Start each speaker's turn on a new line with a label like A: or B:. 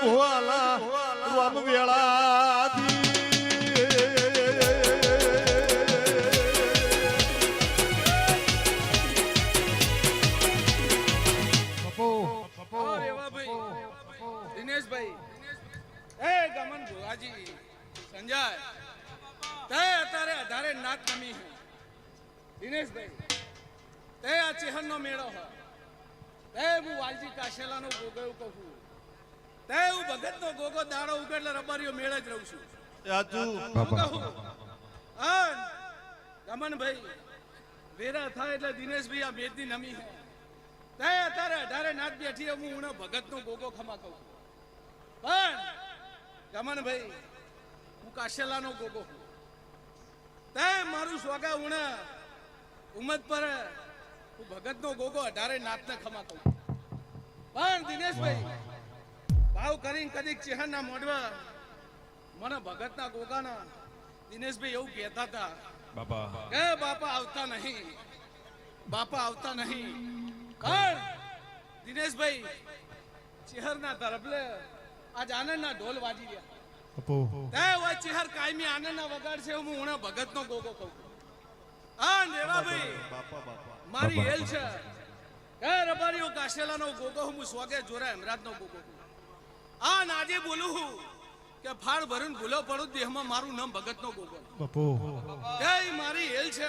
A: ભોલા રામ વેળાથી
B: દિનેશભાઈ. એ ગમન ભુવાજી સંજય. તે અત્યારે અધારે નમી હે દિનેશભાઈ તે આ ચેહનનો મેળો હે તે હું વાલજી કાશેલાનો ગોગો કહું તે હું ભગતનો ગોગો દાડો ઉગે એટલે રબારીઓ મેળે જ રહું છું. ગમનભાઈ વેરા થાય એટલે દિનેશભાઈ આ બેદની નમી તે અત્યારે અઢારે નાથ બેઠી હું ઉણે ભગતનો ગોગો ખમા કહું પણ ગમનભાઈ હું કાશેલાનો ગોગો છું. તે મારું સ્વાગા ઉણે ઉમદ પર હું ભગતનો ગોગો અઢારે નાથને ખમા કહું પણ દિનેશભાઈ ભાવ કરીને કદીક ચેહનના મોઢવા. મને ભગતના ગોગાના દિનેશભાઈ એવું કહેતા હતા.
C: બાપા.
B: કે બાપા આવતા નહીં. બાપા આવતા નહીં. પણ દિનેશભાઈ ચેહરના તરફલે આજ આનંદના ઢોલ વાજી ગયા તે હોય ચેહર કાયમી આનંદના વગાડ છે હું ઉણે ભગતનો ગોગો કહું. આ દેવાભાઈ.
A: બાપા બાપા.
B: મારી હેલ છે. કે રબારીઓ કાશેલાનો ગોગો હું સ્વાગે જોરા હેમરાજનો ગોગો આ નાજે બોલું હું કે ફાળ ભરીને ભૂલો પડું દેહમાં મારું નામ ભગતનો ગોગો
C: બાપુ.
B: એ મારી હેલ છે.